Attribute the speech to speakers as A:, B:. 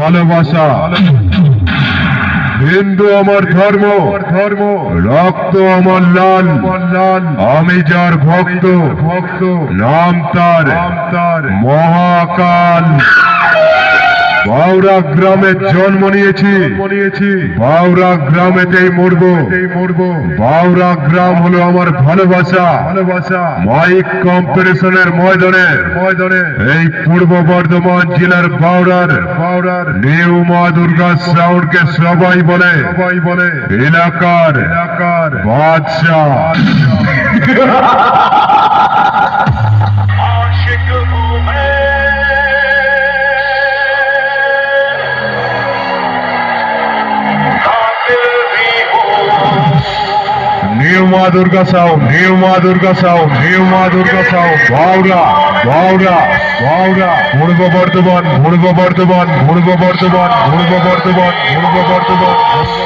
A: ভালোবাসা। হিন্দু আমার ধর্ম ধর্ম রক্ত আমার লাল। লাল আমি যার ভক্ত ভক্ত, নাম তার। মহাকাল। বাউরা গ্রামে জন্ম নিয়েছি। বাউরা গ্রামেতেই মরবো। বাউরা গ্রাম হলো আমার ভালোবাসা। ভালোবাসা মাইক কম্পিটিশনের ময়দানে। ময়দানে এই পূর্ব বর্ধমান জেলার বাউরার। বাউরার নিউ মা দুর্গা সাউন্ডকে সবাই বলে। সবাই বলে এলাকার এলাকার। বাদশাহ। মা দুর্গা সাউন্ড নিউ মা দুর্গা সাউন্ড নিউ মা দুর্গা সাউন্ড বাউরা বাউরা বাউরা। পূর্ব বর্ধমান পূর্ব বর্ধমান পূর্ব বর্ধমান পূর্ব বর্ধমান পূর্ব বর্ধমান।